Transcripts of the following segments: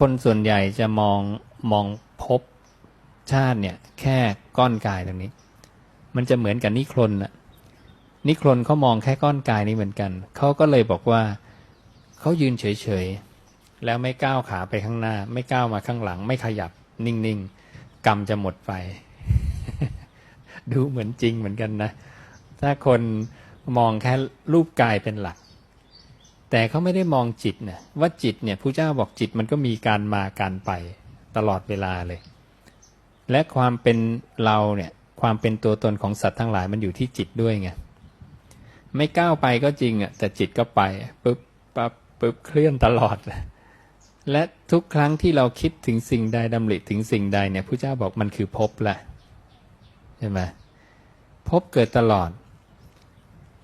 คนส่วนใหญ่จะมองมองภพชาติเนี่ย แค่ก้อนกายตรงนี้ มันจะเหมือนกับนิครนน่ะนิครนเขามองแค่ก้อนกายนี้เหมือนกัน เขาก็เลยบอกว่าเขายืนเฉยๆ แล้วไม่ก้าวขาไปข้างหน้า ไม่ก้าวมาข้างหลัง ไม่ขยับนิ่งๆ กรรมจะหมดไป ดูเหมือนจริงเหมือนกันนะ ถ้าคนมองแค่รูปกายเป็นหลัก แต่เขาไม่ได้มองจิตนะว่าจิตเนี่ยผู้เจ้าบอกจิตมันก็มีการมาการไปตลอดเวลาเลย และความเป็นเราเนี่ยความเป็นตัวตนของสัตว์ทั้งหลายมันอยู่ที่จิตด้วยไงไม่ก้าวไปก็จริงอะแต่จิตก็ไปปุ๊บปั๊บปุ๊บเคลื่อนตลอด และทุกครั้งที่เราคิดถึงสิ่งใดดำริถึงสิ่งใดเนี่ยผู้เจ้าบอกมันคือภพแหละใช่ไหมภพเกิดตลอด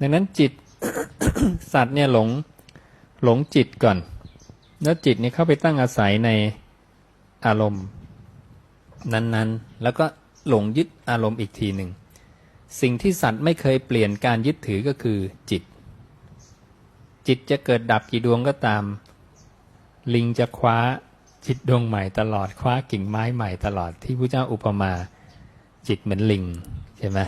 ดังนั้นจิตสัตว์เนี่ยหลง หลงจิตก่อน แล้วจิตนี่เข้าไปตั้งอาศัยในอารมณ์ นั้นๆ แล้วก็หลงยึดอารมณ์อีกทีหนึ่ง สิ่งที่สัตว์ไม่เคยเปลี่ยนการยึดถือก็คือจิต จิตจะเกิดดับกี่ดวงก็ตาม ลิงจะคว้าจิตดวงใหม่ตลอด คว้ากิ่งไม้ใหม่ตลอดที่พระเจ้าอุปมาจิตเหมือนลิงใช่ไหม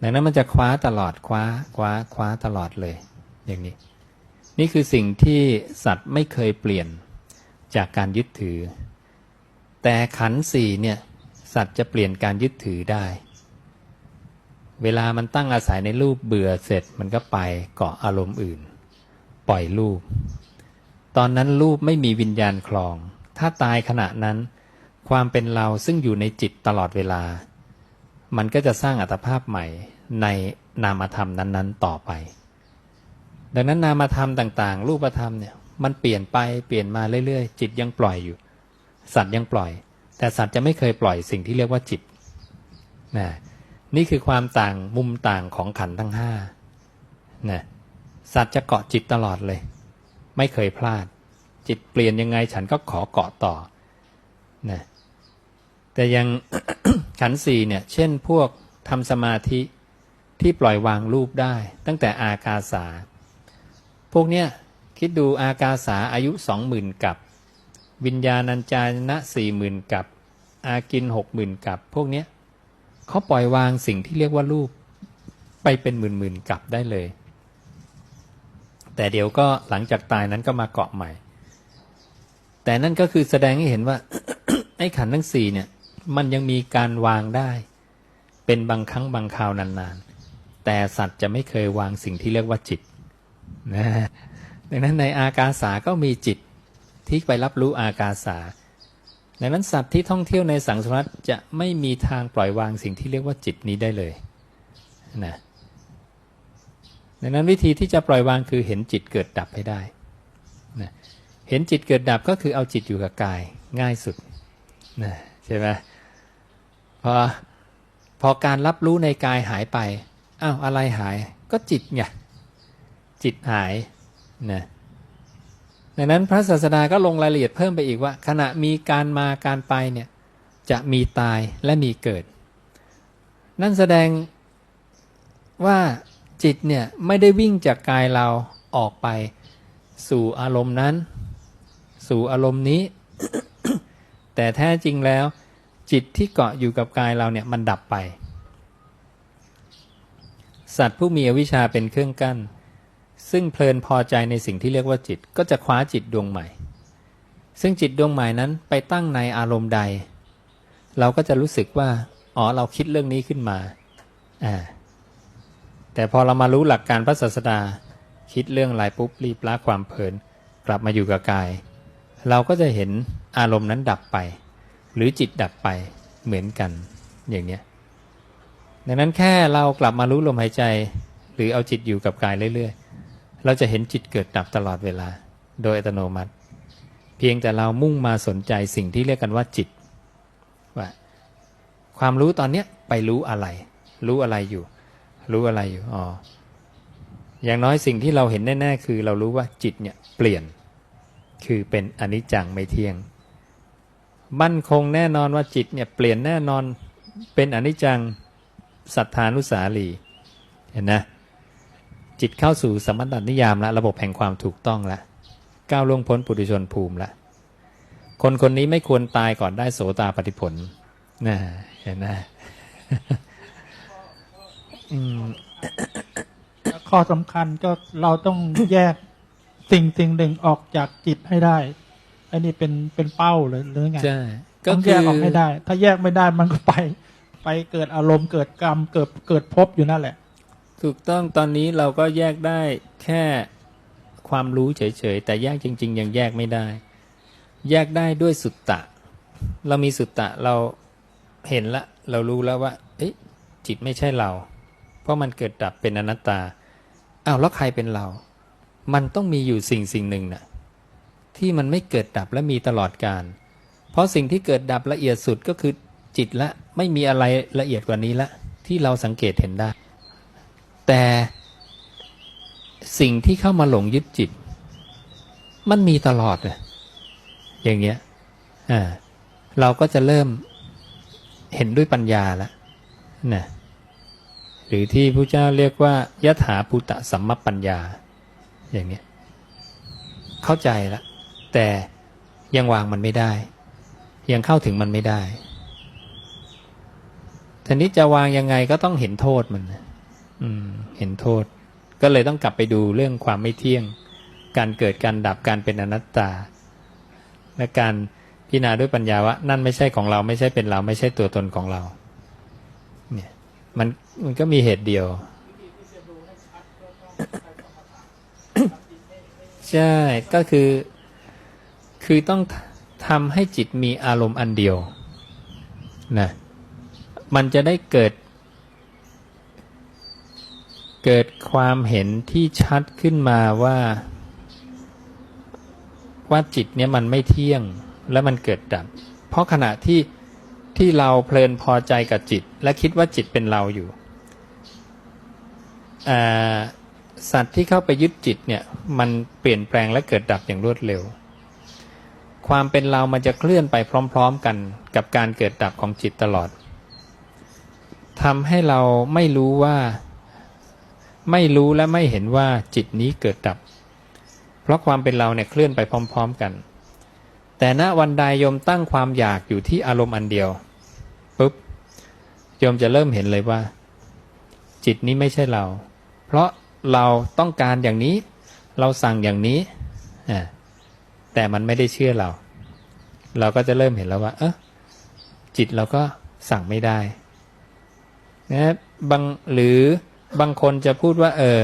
ดังนั้นมันจะคว้าตลอดคว้าคว้าคว้าตลอดเลย อย่างนี้ นี่คือสิ่งที่สัตว์ไม่เคยเปลี่ยนจากการยึดถือ แต่ขันสี่เนี่ยสัตว์จะเปลี่ยนการยึดถือได้ เวลามันตั้งอาศัยในรูปเบื่อเสร็จมันก็ไปเกาะอารมณ์อื่น ปล่อยรูป ตอนนั้นรูปไม่มีวิญญาณคลอง ถ้าตายขณะนั้น ความเป็นเราซึ่งอยู่ในจิตตลอดเวลา มันก็จะสร้างอัตภาพใหม่ในนามธรรมนั้น ๆ ต่อไป ดังนั้นนามธรรมต่างๆ รูปธรรมเนี่ยมันเปลี่ยนไปเปลี่ยนมาเรื่อยๆ จิตยังปล่อยอยู่ สัตว์ยังปล่อย แต่สัตว์จะไม่เคยปล่อยสิ่งที่เรียกว่าจิตนะนี่คือความต่างมุมต่างของขันทั้งห้านะสัตว์จะเกาะจิตตลอดเลย ไม่เคยพลาด จิตเปลี่ยนยังไงฉันก็ขอเกาะต่อนะแต่ยังขันสี่เนี่ย เช่นพวกทำสมาธิที่ปล่อยวางรูปได้ ตั้งแต่อากาสา พวกเนี้ยคิดดูอากาสาอายุสองหมื่นกับวิญญาณัญจายนะสี่หมื่นกับ อากินหกหมื่นกับ พวกเนี้ยเขาปล่อยวางสิ่งที่เรียกว่ารูป ไปเป็นหมื่นหมื่นกับได้เลย แต่เดี๋ยวก็หลังจากตายนั้นก็มาเกาะใหม่ แต่นั่นก็คือแสดงให้เห็นว่า ไอ้ขันทั้งสี่เนี่ย มันยังมีการวางได้ เป็นบางครั้งบางคราวนานๆแต่สัตว์จะไม่เคยวางสิ่งที่เรียกว่าจิต นะดังนั้นในอากาสาก็มีจิตที่ไปรับรู้อากาสาดังนั้นสัตว์ที่ท่องเที่ยวในสังสารวัฏจะไม่มีทางปล่อยวางสิ่งที่เรียกว่าจิตนี้ได้เลยนะดังนั้นวิธีที่จะปล่อยวางคือเห็นจิตเกิดดับให้ได้นะเห็นจิตเกิดดับก็คือเอาจิตอยู่กับกายง่ายสุดนะใช่ไหมพอพอการรับรู้ในกายหายไปอ้าวอะไรหายก็จิตไง จิตหายนะดังนั้นพระศาสดาก็ลงรายละเอียดเพิ่มไปอีกว่า ขณะมีการมาการไปเนี่ยจะมีตายและมีเกิด นั่นแสดงว่าจิตเนี่ยไม่ได้วิ่งจากกายเราออกไป สู่อารมณ์นั้น สู่อารมณ์นี้ แต่แท้จริงแล้ว จิตที่เกาะอยู่กับกายเราเนี่ยมันดับไป สัตว์ผู้มีอวิชชาเป็นเครื่องกั้น ซึ่งเพลินพอใจในสิ่งที่เรียกว่าจิต ก็จะคว้าจิตดวงใหม่ ซึ่งจิตดวงใหม่นั้นไปตั้งในอารมณ์ใด เราก็จะรู้สึกว่า อ๋อ เราคิดเรื่องนี้ขึ้นมา อ่า แต่พอเรามารู้หลักการพระศาสดา คิดเรื่องอะไรปุ๊บรีบละความเพลิน กลับมาอยู่กับกาย เราก็จะเห็นอารมณ์นั้นดับไป หรือจิตดับไปเหมือนกัน อย่างเนี้ย ดังนั้นแค่เรากลับมารู้ลมหายใจ หรือเอาจิตอยู่กับกายเรื่อยๆ เราจะเห็นจิตเกิดดับตลอดเวลา โดยอัตโนมัติ เพียงแต่เรามุ่งมาสนใจสิ่งที่เรียกกันว่าจิตว่าความรู้ตอนเนี้ยไปรู้อะไร รู้อะไรอยู่ รู้อะไรอยู่อ๋ออย่างน้อยสิ่งที่เราเห็นแน่ๆคือเรารู้ว่าจิตเนี่ยเปลี่ยน คือเป็นอนิจจังไม่เที่ยงมั่นคงแน่นอนว่าจิตเนี่ยเปลี่ยนแน่นอนเป็นอนิจจังสัทธานุสาลีเห็นนะ จิตเข้าสู่สมบัตินิยามละระบบแห่งความถูกต้องละก้าวล่วงพ้นปุถุชนภูมิละคนคนนี้ไม่ควรตายก่อนได้โสตาปฏิผลนะเห็นไหมอืมข้อสำคัญก็เราต้องแยกสิ่งสิ่งหนึ่งออกจากจิตให้ได้ อันนี้เป็นเป็นเป้าเลยหรือไงใช่ก็ต้องคืแยอกออกให้ได้ ถ้าแยกไม่ได้มันก็ไป ไปเกิดอารมณ์เกิดกรรมเกิดเกิดภพอยู่นั่นแหละ ถูกต้องตอนนี้เราก็แยกได้แค่ความรู้เฉยๆ แต่แยกจริง ๆ ยังแยกไม่ได้ แยกได้ด้วยสุตตะ เรามีสุตตะเราเห็นละ เรารู้แล้วว่าจิตไม่ใช่เรา เพราะมันเกิดดับเป็นอนัตตาอ้าวแล้วใครเป็นเรา มันต้องมีอยู่สิ่งสิ่งหนึ่งน่ะที่มันไม่เกิดดับและมีตลอดการ เพราะสิ่งที่เกิดดับละเอียดสุดก็คือจิตละ ไม่มีอะไรละเอียดกว่านี้ละ ที่เราสังเกตเห็นได้ แต่สิ่งที่เข้ามาหลงยึดจิต มันมีตลอดเลยอย่างเงี้ยอ่าเราก็จะเริ่มเห็นด้วยปัญญาแล้วนะหรือที่พระเจ้าเรียกว่ายถาภูตะสัมมปัญญา อย่างเนี้ยเข้าใจล้วแต่ยังวางมันไม่ได้ ยังเข้าถึงมันไม่ได้ทีนี้จะวางยังไงก็ต้องเห็นโทษมันนะ อืม เห็นโทษ ก็เลยต้องกลับไปดูเรื่องความไม่เที่ยง การเกิดการดับการเป็นอนัตตา และการพิจารณาด้วยปัญญาว่า นั่นไม่ใช่ของเราไม่ใช่เป็นเราไม่ใช่ตัวตนของเรา เนี่ย มันมันก็มีเหตุเดียวใช่ก็คือ คือต้องทำให้จิตมีอารมณ์อันเดียวนะมันจะได้เกิด เกิดความเห็นที่ชัดขึ้นมาว่า ว่าจิตเนี่ยมันไม่เที่ยงและมันเกิดดับ เพราะขณะที่ที่เราเพลินพอใจกับจิต และคิดว่าจิตเป็นเราอยู่ สัตว์ที่เข้าไปยึดจิตเนี่ยมันเปลี่ยนแปลงและเกิดดับอย่างรวดเร็ว ความเป็นเรามันจะเคลื่อนไปพร้อม ๆ กันกับการเกิดดับของจิตตลอดทำให้เราไม่รู้ว่า ไม่รู้และไม่เห็นว่าจิตนี้เกิดดับ เพราะความเป็นเราเนี่ยเคลื่อนไปพร้อม ๆกัน แต่ณวันใดโยมตั้งความอยากอยู่ที่อารมณ์อันเดียวปุ๊บโยมจะเริ่มเห็นเลยว่า จิตนี้ไม่ใช่เรา เพราะเราต้องการอย่างนี้ เราสั่งอย่างนี้แต่มันไม่ได้เชื่อเรา เราก็จะเริ่มเห็นแล้วว่า เออจิตเราก็สั่งไม่ได้นะบางหรือ บางคนจะพูดว่า เออ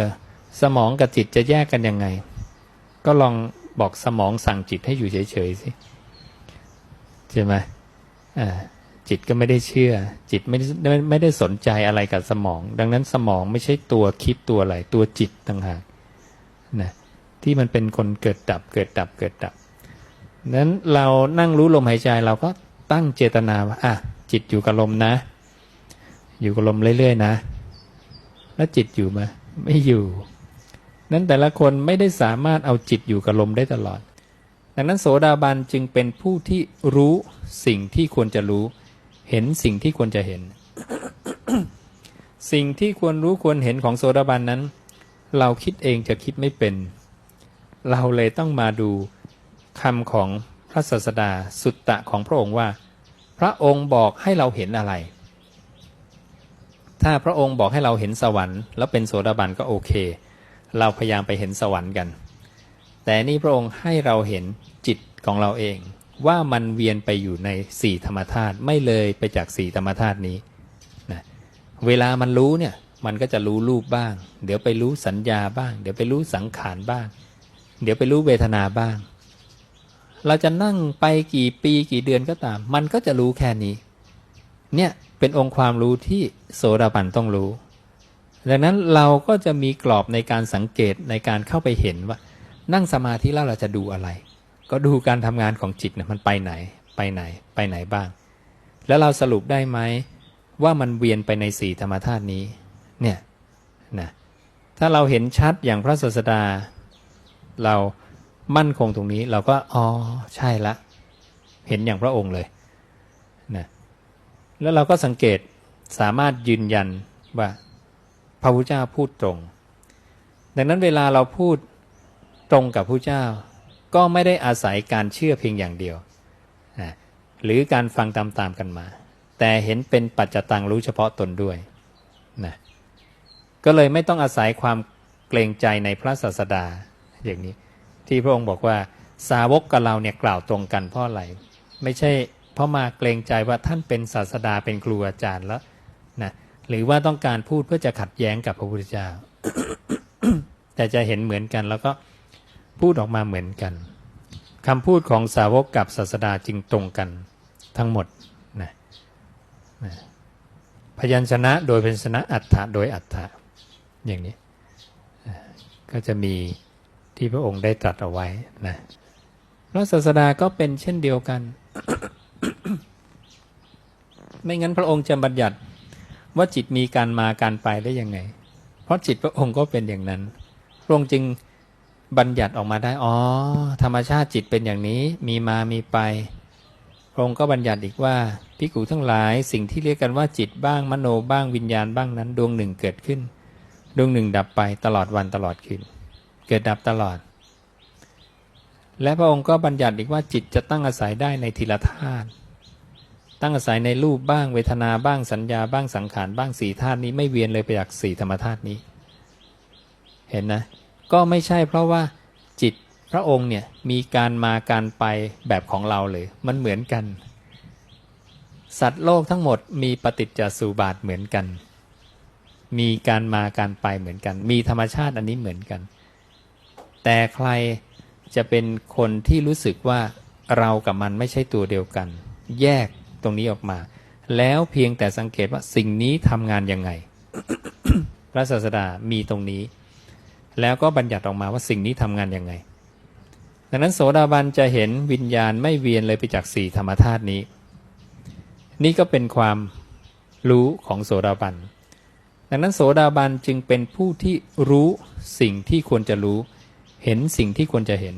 สมองกับจิตจะแยกกันยังไง ก็ลองบอกสมองสั่งจิตให้อยู่เฉยๆสิใช่ไหมอ่าจิตก็ไม่ได้เชื่อ จิตไม่ได้ไม่ไม่ได้สนใจอะไรกับสมอง ดังนั้นสมองไม่ใช่ตัวคิดตัวอะไรตัวจิตต่างหากนะที่มันเป็นคนเกิดดับ เกิดดับเกิดดับนั้นเรานั่งรู้ลมหายใจเราก็ตั้งเจตนาว่าอะจิตอยู่กับลมนะ อยู่กับลมเรื่อยๆนะ แล้วจิตอยู่ไหมไม่อยู่ นั้นแต่ละคนไม่ได้สามารถเอาจิตอยู่กับลมได้ตลอด ดังนั้นโสดาบันจึงเป็นผู้ที่รู้สิ่งที่ควรจะรู้ เห็นสิ่งที่ควรจะเห็น สิ่งที่ควรรู้ควรเห็นของโสดาบันนั้น เราคิดเองจะคิดไม่เป็น เราเลยต้องมาดูคำของพระศาสดาสุตตะของพระองค์ว่า พระองค์บอกให้เราเห็นอะไร ถ้าพระองค์บอกให้เราเห็นสวรรค์แล้วเป็นโสดาบันก็โอเค เราพยายามไปเห็นสวรรค์กัน แต่นี่พระองค์ให้เราเห็นจิตของเราเอง ว่ามันเวียนไปอยู่ในสี่ธรรมธาตุไม่เลยไปจากสี่ธรรมธาตุนี้นะเวลามันรู้เนี่ยมันก็จะรู้รูปบ้าง เดี๋ยวไปรู้สัญญาบ้าง เดี๋ยวไปรู้สังขารบ้าง เดี๋ยวไปรู้เวทนาบ้าง เราจะนั่งไปกี่ปีกี่เดือนก็ตาม มันก็จะรู้แค่นี้ เนี่ย เป็นองค์ความรู้ที่โสดาบันต้องรู้ ดังนั้นเราก็จะมีกรอบในการสังเกตในการเข้าไปเห็นว่า นั่งสมาธิแล้วเราจะดูอะไร ก็ดูการทำงานของจิตนะมันไปไหน ไปไหน ไปไหนบ้าง แล้วเราสรุปได้ไหมว่ามันเวียนไปในสี่ธรรมธาตุนี้ เนี่ยนะถ้าเราเห็นชัดอย่างพระศาสดา เรามั่นคงตรงนี้เราก็อ๋อใช่ละ เห็นอย่างพระองค์เลย แล้วเราก็สังเกตสามารถยืนยันว่าพระพุทธเจ้าพูดตรง ดังนั้นเวลาเราพูดตรงกับพระเจ้า ก็ไม่ได้อาศัยการเชื่อเพียงอย่างเดียว หรือการฟังตามๆกันมา แต่เห็นเป็นปัจจตังรู้เฉพาะตนด้วยนะก็เลยไม่ต้องอาศัยความเกรงใจในพระศาสดาอย่างนี้ ที่พระองค์บอกว่าสาวกกับเราเนี่ยกล่าวตรงกันเพราะอะไร ไม่ใช่ เพราะมาเกรงใจว่าท่านเป็นศาสดาเป็นครูอาจารย์แล้วนะหรือว่าต้องการพูดเพื่อจะขัดแย้งกับพระพุทธเจ้า แต่จะเห็นเหมือนกันแล้วก็พูดออกมาเหมือนกันคำพูดของสาวกกับศาสดาจึงตรงกันทั้งหมดนะนะพยัญชนะโดยพยัญชนะอัฏฐะโดยอัฏฐะอย่างนี้ก็จะมีที่พระองค์ได้ตรัสเอาไว้นะพระศาสดาก็เป็นเช่นเดียวกัน ไม่งั้นพระองค์จะบัญญัติว่าจิตมีการมาการไปได้ยังไง เพราะจิตพระองค์ก็เป็นอย่างนั้น พระองค์จึงบัญญัติออกมาได้ อ๋อ ธรรมชาติจิตเป็นอย่างนี้ มีมามีไป พระองค์ก็บัญญัติอีกว่าพิกูทั้งหลายสิ่งที่เรียกกันว่าจิตบ้างมโนบ้างวิญญาณบ้างนั้น ดวงหนึ่งเกิดขึ้น ดวงหนึ่งดับไปตลอดวันตลอดคืน เกิดดับตลอด และพระองค์ก็บัญญัติอีกว่าจิตจะตั้งอาศัยได้ในทีละธาตุ ตั้งอาศัยในรูปบ้างเวทนาบ้างสัญญาบ้างสังขารบ้างสี่ธาตุนี้ไม่เวียนเลยไปจากสี่ธรรมธาตุนี้ เห็นนะ ก็ไม่ใช่เพราะว่าจิตพระองค์เนี่ยมีการมาการไปแบบของเราเลย มันเหมือนกัน สัตว์โลกทั้งหมดมีปฏิจจสุบาทเหมือนกัน มีการมาการไปเหมือนกัน มีธรรมชาติอันนี้เหมือนกัน แต่ใครจะเป็นคนที่รู้สึกว่าเรากับมันไม่ใช่ตัวเดียวกัน แยก ตรงนี้ออกมา แล้วเพียงแต่สังเกตว่าสิ่งนี้ทำงานยังไง พระศาสดามีตรงนี้ แล้วก็บัญญัติออกมาว่าสิ่งนี้ทำงานยังไง ดังนั้นโสดาบันจะเห็นวิญญาณไม่เวียนเลยไปจากสี่ธรรมธาตุนี้ นี่ก็เป็นความรู้ของโสดาบันดังนั้นโสดาบันจึงเป็นผู้ที่รู้สิ่งที่ควรจะรู้ เห็นสิ่งที่ควรจะเห็น